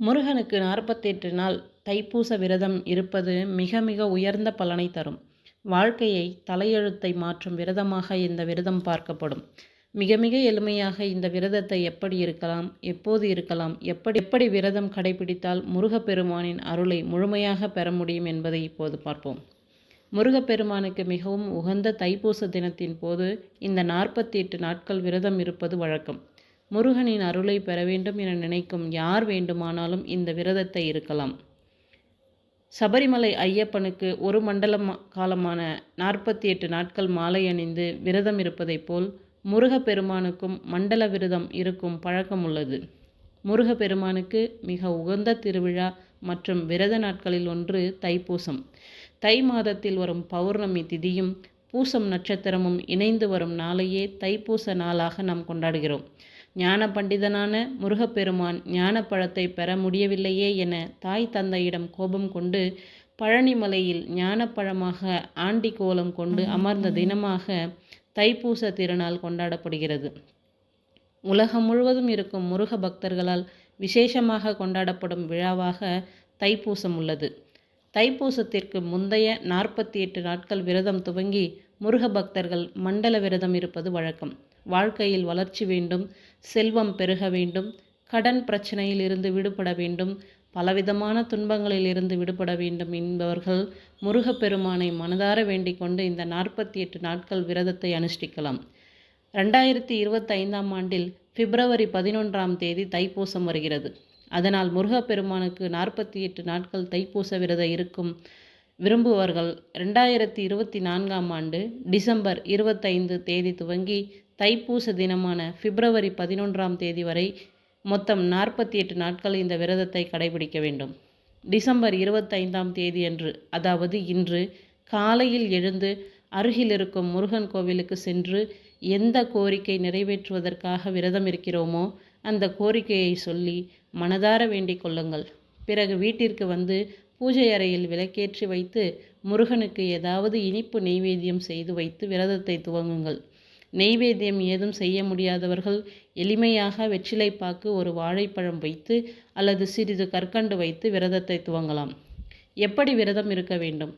முருகனுக்கு நாற்பத்தெட்டு நாள் தைப்பூச விரதம் இருப்பது மிக மிக உயர்ந்த பலனை தரும். வாழ்க்கையை தலையெழுத்தை மாற்றும் விரதமாக இந்த விரதம் பார்க்கப்படும். மிக மிக எளிமையாக இந்த விரதத்தை எப்படி இருக்கலாம் எப்போது இருக்கலாம் எப்படி எப்படி விரதம் கடைபிடித்தால் முருகப்பெருமானின் அருளை முழுமையாக பெற முடியும் என்பதை இப்போது பார்ப்போம். முருகப்பெருமானுக்கு மிகவும் உகந்த தைப்பூச தினத்தின் போது இந்த நாற்பத்தி எட்டு நாட்கள் விரதம் இருப்பது வழக்கம். முருகனின் அருளை பெற வேண்டும் என நினைக்கும் யார் வேண்டுமானாலும் இந்த விரதத்தை இருக்கலாம். சபரிமலை ஐயப்பனுக்கு ஒரு மண்டலம் காலமான நாற்பத்தி எட்டு நாட்கள் மாலை அணிந்து விரதம் இருப்பதைப் போல் முருகப்பெருமானுக்கும் மண்டல விரதம் இருக்கும் பழக்கம் உள்ளது. முருகப்பெருமானுக்கு மிக உகந்த திருவிழா மற்றும் விரத நாட்களில் ஒன்று தைப்பூசம். தை மாதத்தில் வரும் பௌர்ணமி திதியும் பூசம் நட்சத்திரமும் இணைந்து வரும் நாளையே தைப்பூச நாளாக நாம் கொண்டாடுகிறோம். ஞான பண்டிதனான முருகப்பெருமான் ஞானப்பழத்தை பெற முடியவில்லையே என தாய் தந்தையிடம் கோபம் கொண்டு பழனிமலையில் ஞானப்பழமாக ஆண்டி கோலம் கொண்டு அமர்ந்த தினமாக தைப்பூச திருநாள் கொண்டாடப்படுகிறது. உலகம் முழுவதும் இருக்கும் முருக பக்தர்களால் விசேஷமாக கொண்டாடப்படும் விழாவாக தைப்பூசம் உள்ளது. தைப்பூசத்திற்கு முந்தைய நாற்பத்தி எட்டு நாட்கள் விரதம் துவங்கி முருக பக்தர்கள் மண்டல விரதம் இருப்பது வழக்கம். வாழ்க்கையில் வளர்ச்சி வேண்டும் செல்வம் பெருக வேண்டும் கடன் பிரச்சனையில் இருந்து விடுபட வேண்டும் பலவிதமான துன்பங்களில் இருந்து விடுபட வேண்டும் என்பவர்கள் முருகப்பெருமானை மனதார வேண்டிக் கொண்டு இந்த நாற்பத்தி எட்டு நாட்கள் விரதத்தை அனுஷ்டிக்கலாம். ரெண்டாயிரத்தி இருபத்தைந்தாம் ஆண்டில் பிப்ரவரி பதினொன்றாம் தேதி தைப்பூசம் வருகிறது. அதனால் முருகப்பெருமானுக்கு நாற்பத்தி எட்டு நாட்கள் தைப்பூச விரதம் இருக்கும். விரும்புவர்கள். ரெண்டாயிரத்தி இருபத்தி நான்காம் ஆண்டு டிசம்பர் இருபத்தைந்து தேதி துவங்கி தைப்பூச தினமான பிப்ரவரி பதினொன்றாம் தேதி வரை மொத்தம் நாற்பத்தி எட்டு நாட்கள் இந்த விரதத்தை கடைபிடிக்க வேண்டும். டிசம்பர் இருபத்தைந்தாம் தேதி அன்று அதாவது இன்று காலையில் எழுந்து அருகில் இருக்கும் முருகன் கோவிலுக்கு சென்று எந்த கோரிக்கை நிறைவேற்றுவதற்காக விரதம் இருக்கிறோமோ அந்த கோரிக்கையை சொல்லி மனதார வேண்டிக் கொள்ளுங்கள். பிறகு வீட்டிற்கு வந்து பூஜை அறையில் விளக்கேற்றி வைத்து முருகனுக்கு ஏதாவது இனிப்பு நெய்வேத்தியம் செய்து வைத்து விரதத்தை துவங்குங்கள். நெய்வேத்தியம் ஏதும் செய்ய முடியாதவர்கள் எளிமையாக வெற்றிலைப்பாக்கு ஒரு வாழைப்பழம் வைத்து அல்லது சிறிது கற்கண்டு வைத்து விரதத்தை துவங்கலாம். எப்படி விரதம் இருக்க வேண்டும்?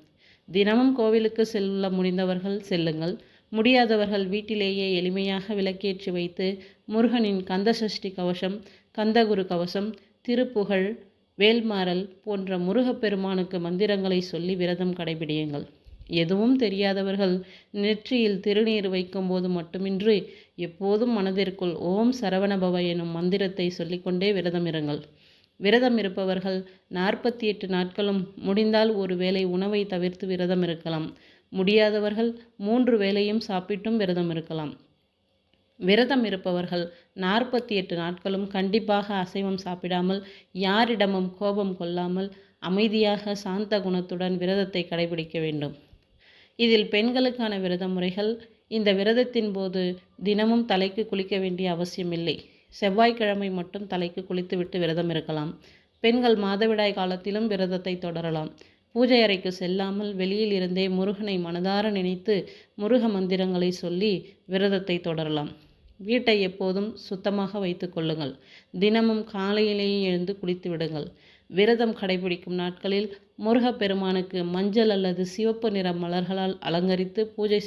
தினமும் கோவிலுக்கு செல்ல முடிந்தவர்கள் செல்லுங்கள். முடியாதவர்கள் வீட்டிலேயே எளிமையாக விளக்கேற்றி வைத்து முருகனின் கந்தசஷ்டி கவசம் கந்தகுரு கவசம் திருப்புகழ் வேல்மாறல் போன்ற முருகப்பெருமானுக்கு மந்திரங்களை சொல்லி விரதம் கடைபிடியுங்கள். எதுவும் தெரியாதவர்கள் நெற்றியில் திருநீர் வைக்கும்போது மட்டுமின்றி எப்போதும் மனதிற்குள் ஓம் சரவணபவ எனும் மந்திரத்தை சொல்லிக்கொண்டே விரதம் இருங்கள். விரதம் இருப்பவர்கள் நாற்பத்தி எட்டு நாட்களும் முடிந்தால் ஒரு வேளை உணவை தவிர்த்து விரதம் இருக்கலாம். முடியாதவர்கள் மூன்று வேளையும் சாப்பிட்டும் விரதம் இருக்கலாம். விரதம் இருப்பவர்கள் நாற்பத்தி எட்டு நாட்களும் கண்டிப்பாக அசைவம் சாப்பிடாமல் யாரிடமும் கோபம் கொள்ளாமல் அமைதியாக சாந்த குணத்துடன் விரதத்தை கடைபிடிக்க வேண்டும். இதில் பெண்களுக்கான விரத முறைகள் இந்த விரதத்தின் போது தினமும் தலைக்கு குளிக்க வேண்டிய அவசியமில்லை செவ்வாய்க்கிழமை மட்டும் தலைக்கு குளித்துவிட்டு விரதம் இருக்கலாம். பெண்கள் மாதவிடாய் காலத்திலும் விரதத்தை தொடரலாம். பூஜை அறைக்கு செல்லாமல் வெளியில் இருந்தே முருகனை மனதார நினைத்து முருக மந்திரங்களை சொல்லி விரதத்தை தொடரலாம். வீட்டை எப்போதும் சுத்தமாக வைத்து கொள்ளுங்கள். தினமும் காலையிலேயே எழுந்து குளித்து விடுங்கள். விரதம் கடைபிடிக்கும் நாட்களில் முருகப்பெருமானுக்கு மஞ்சள் அல்லது சிவப்பு நிற மலர்களால் அலங்கரித்து பூஜை செய்